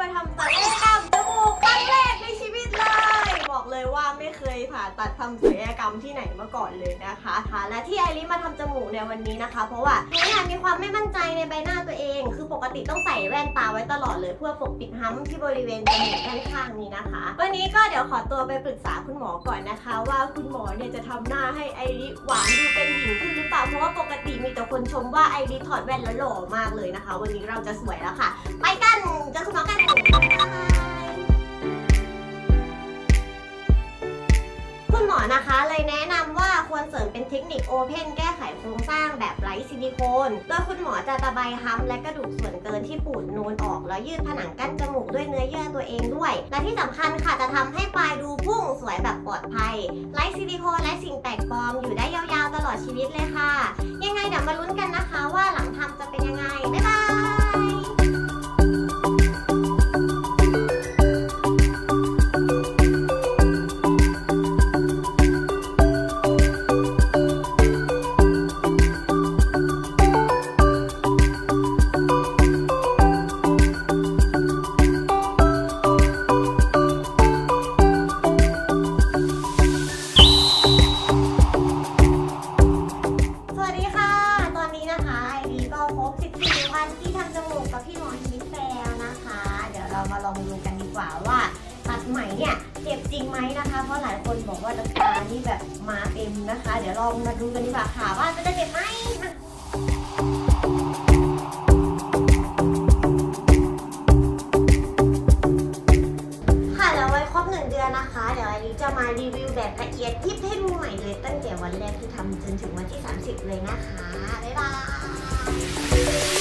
ไปทำตะเตัดทำศัลยกรรมที่ไหนมาก่อนเลยนะคะค่ะและที่ไอริมาทำจมูกในวันนี้นะคะ เพราะว่าหนูเนี่ยมีความไม่มั่นใจในใบหน้าตัวเอง คือปกติต้องใส่แว่นตาไว้ตลอดเลย เพื่อปกปิดห้ำที่บริเวณจมูกด้านข้างนี้นะคะ วันนี้ก็เดี๋ยวขอตัวไปปรึกษาคุณหมอก่อนนะคะ ว่าคุณหมอเนี่ยจะทำหน้าให้ไอริหวานดูเป็นหญิงขึ้นหรือเปล่าเพราะว่าปกติมีแต่คนชมว่าไอริถอดแว่นแล้วหล่อมากเลยนะคะ วันนี้เราจะสวยแล้วค่ะ ไปกันเจอคุณหมอกัน หมอนะคะเลยแนะนำว่าควรเสริมเป็นเทคนิคโอเพนแก้ไขโครงสร้างแบบไร้ซิลิโคนโดยคุณหมอจะตะไบฮัมและกระดูกส่วนเกินที่ปูดนูนออก แล้วยืดผนังกั้นจมูกด้วยเนื้อเยื่อตัวเองด้วย และที่สำคัญค่ะจะทำให้ปลายดูพุ่งสวยแบบปลอดภัยไร้ซิลิโคนและสิ่งแปลกปลอมอยู่ได้ยาวๆตลอดชีวิตเลยค่ะ ยังไงเดี๋ยวมาลุ้นกันนะคะว่าหลังทำจะเป็นยังไงบ๊ายบาย เรามาลองดูกันดีกว่าว่าตัดไหมเนี่ยเจ็บจริงไหมนะคะ เพราะหลายคนบอกว่าน้ำตานี่แบบมาเต็มนะคะ เดี๋ยวลองมาดูกันดีกว่าค่ะว่าจะได้เจ็บไหมค่ะแล้วไว้ครบหนึ่งเดือนนะคะเดี๋ยวไอดีจะมารีวิวแบบละเอียดยิบให้ดูใหม่เลยตั้งแต่วันแรกที่ทำจนถึงวันที่ 30 เลยนะคะ บ๊ายบาย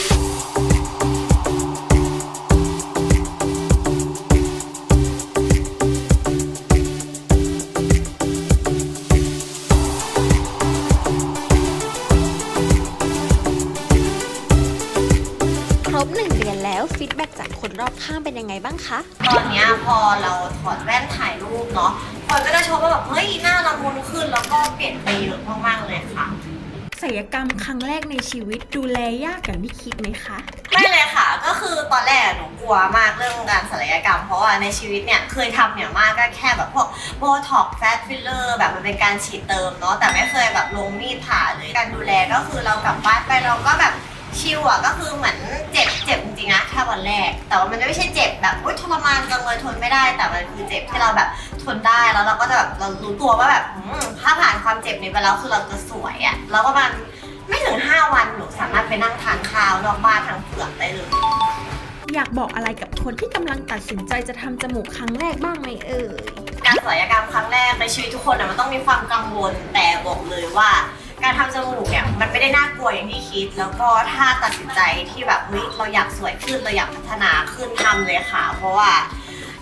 ข้างเป็นยังไงบ้างคะ ตอนเนี้ยพอเราถอดแว่นถ่ายรูปเนาะคนก็จะชมว่าแบบเฮ้ยหน้าละมุนขึ้นแล้วก็เปลี่ยนไปเยอะมากๆเลยค่ะ ศัลยกรรมครั้งแรกในชีวิตดูแลยากกันที่คิดไหมคะ ไม่เลยค่ะ ก็คือตอนแรกหนูกลัวมากเรื่องการศัลยกรรม เพราะว่าในชีวิตเนี่ยเคยทำเนี่ยมากก็แค่แบบพวกโบท็อกแฟตฟิลเลอร์แบบมันเป็นการฉีดเติมเนาะแต่ไม่เคยแบบลงมีดผ่าเลยการดูแลก็คือเรากลับบ้านไปเราก็แบบชิลอะก็คือเหมือนเจ็บเจ็บ แรกแต่ว่ามันไม่ใช่เจ็บแบบอุ๊ยทรมานจังเลยทนไม่ได้ แต่มันคือเจ็บที่เราแบบทนได้แล้วเราก็จะแบบเรารู้ตัวว่าแบบอืมถ้าผ่านความเจ็บนี้ไปแล้วคือเราจะสวยอะแล้วประมาณไม่ถึง 5 วันหนูสามารถไปนั่งทานข้าวนอกบ้านทางเปลือกได้เลย อยากบอกอะไรกับคนที่กำลังตัดสินใจจะทำจมูกครั้งแรกบ้างไหมเอ่ย การศัลยกรรมครั้งแรกในชีวิตทุกคนนะมันต้องมีความกังวลแต่บอกเลยว่า การทำจมูกเนี่ยมันไม่ได้น่ากลัวอย่างที่คิด แล้วก็ถ้าตัดสินใจที่แบบเฮ้ยเราอยากสวยขึ้นเราอยากพัฒนาขึ้นทำเลยค่ะ เพราะว่า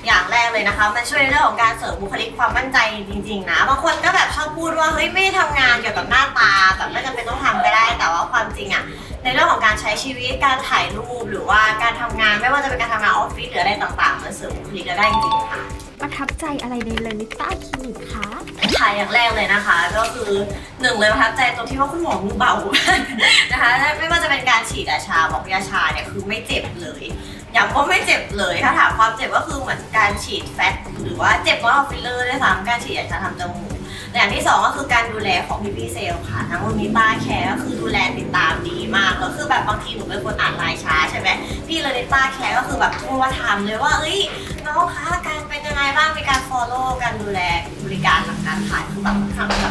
อย่างแรกเลยนะคะ มันช่วยในเรื่องของการเสริมบุคลิกความมั่นใจจริง ๆ นะบางคนก็แบบชอบพูดว่าเฮ้ยไม่ได้ทำงานเกี่ยวกับหน้าตาแบบไม่จำเป็นต้องทำก็ได้ แต่ว่าความจริงอะในเรื่องของการใช้ชีวิตการถ่ายรูปหรือว่าการทำงานไม่ว่าจะเป็นการทำงานออฟฟิศหรืออะไรต่างๆมันเสริมบุคลิกเราได้จริงๆค่ะ ประทับใจอะไรในเลนิต้าคลินิกคะค่ะอย่างแรกเลยนะคะ ก็คือหนึ่งเลยประทับใจตรงที่ว่าคุณหมอมือเบา นะคะไม่ว่าจะเป็นการฉีดยาชาบอกยาชาเนี่ยคือไม่เจ็บเลยย้ำว่าไม่เจ็บเลยถ้าถามความเจ็บก็คือเหมือนการฉีดแฟตหรือว่าเจ็บน้อยกว่าฟิลเลอร์ด้วยซ้ำการฉีดยาชาทำจมูกและอย่างที่สองก็คือการดูแลของพี่พี่เซลล์ค่ะทั้งวันนี้ต้าแคร์ก็คือดูแลติดตามดีมากแล้วคือแบบบางทีหนูเป็นคนอ่านไลน์ช้าใช่ไหมพี่เลนิต้าแคร์ก็คือแบบโทรมาถามเลยว่าเอ้ย น้องคะการเป็นยังไงบ้างมีการฟอลโล่การดูแลบริการหลังการขายคือแบบค่อนข้าง